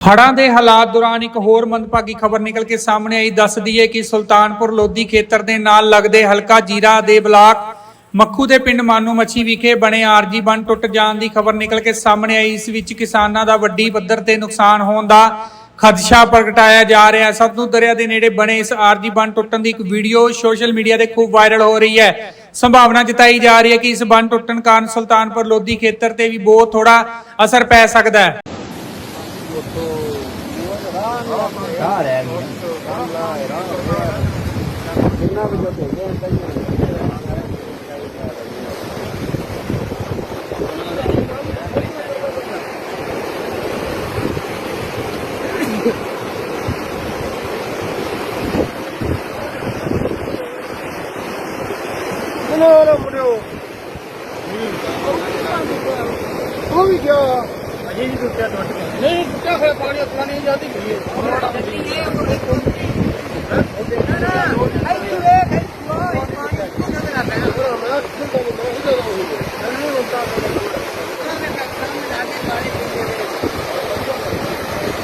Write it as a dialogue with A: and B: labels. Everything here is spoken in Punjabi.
A: ਹੜ੍ਹਾਂ ਦੇ ਹਾਲਾਤ ਦੌਰਾਨ ਇੱਕ ਹੋਰ ਮੰਦਭਾਗੀ ਖਬਰ ਨਿਕਲ ਕੇ ਸਾਹਮਣੇ ਆਈ। ਦੱਸਦੀ ਹੈ ਕਿ ਸੁਲਤਾਨਪੁਰ ਲੋਧੀ ਖੇਤਰ ਦੇ ਨਾਲ ਲੱਗਦੇ ਹਲਕਾ ਜੀਰਾ ਦੇ ਬਲਾਕ ਮੱਖੂ ਦੇ ਪਿੰਡ ਮਾਨੂ ਮੱਛੀ ਵਿਖੇ ਬਣੇ ਆਰਜੀ ਬੰਨ ਟੁੱਟ ਜਾਣ ਦੀ ਖਬਰ ਨਿਕਲ ਕੇ ਸਾਹਮਣੇ ਆਈ। ਇਸ ਵਿੱਚ ਕਿਸਾਨਾਂ ਦਾ ਵੱਡੀ ਪੱਧਰ ਤੇ ਨੁਕਸਾਨ ਹੋਣ ਦਾ ਖਦਸ਼ਾ ਪ੍ਰਗਟਾਇਆ ਜਾ ਰਿਹਾ ਹੈ। ਸਤਲੁਜ ਦਰਿਆ ਦੇ ਨੇੜੇ ਬਣੇ ਇਸ ਆਰਜੀ ਬੰਨ ਟੁੱਟਣ ਦੀ ਇੱਕ ਵੀਡੀਓ ਸੋਸ਼ਲ ਮੀਡੀਆ ਤੇ ਖੂਬ ਵਾਇਰਲ ਹੋ ਰਹੀ ਹੈ। ਸੰਭਾਵਨਾ ਜਤਾਈ ਜਾ ਰਹੀ ਹੈ ਕਿ ਇਸ ਬੰਨ ਟੁੱਟਣ ਕਾਰਨ ਸੁਲਤਾਨਪੁਰ ਲੋਧੀ ਖੇਤਰ ਤੇ ਵੀ ਬਹੁਤ ਥੋੜਾ ਅਸਰ ਪੈ ਸਕਦਾ ਹੈ।
B: đó đèn chúng
C: nó bây giờ tiền cho em tới No, no, no. Oh, yeah. ਨਹੀਂ ਟੁੱਟਿਆ ਟੁੱਟ ਗਿਆ ਨਹੀਂ ਟੁੱਟਿਆ ਹੋਇਆ ਪਾਣੀ ਉਤਨਾ ਨਹੀਂ ਜਾਂਦੀ ਗਈ